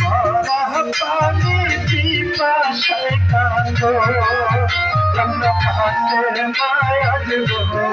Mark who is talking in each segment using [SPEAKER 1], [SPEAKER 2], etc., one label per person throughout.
[SPEAKER 1] ভরা পানি পিপাসায় কাঁদো। আমরা কাঁদে মায়াজ লাগল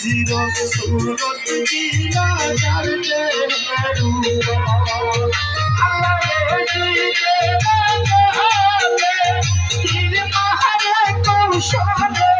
[SPEAKER 1] নাম সুরত দিলা করবে রূপা আল্লাহ দিতে হবে তীর পাহাড়ে কৌশলে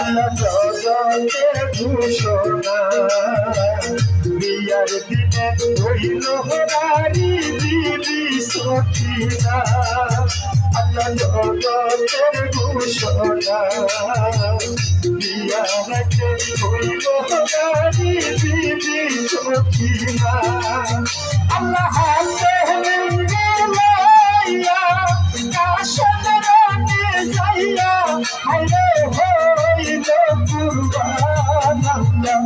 [SPEAKER 1] জগতের ঘোষণা বিয়ার দিনে হইল হরারি দিবি সখিনা আল্লাহ জগতের ঘোষণা বিয়ারকে হইল হরারি দিবি সখিনা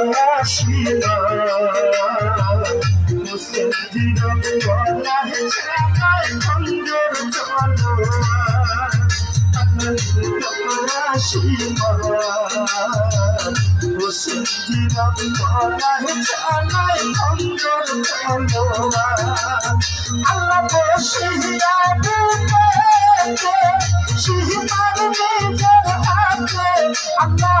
[SPEAKER 1] আল্লাহ মহানের তোমার দিলে কান্দে আসে পড়া আল্লাহ বসিয়া বুকে শিহিবার নিজের হাতে আল্লাহ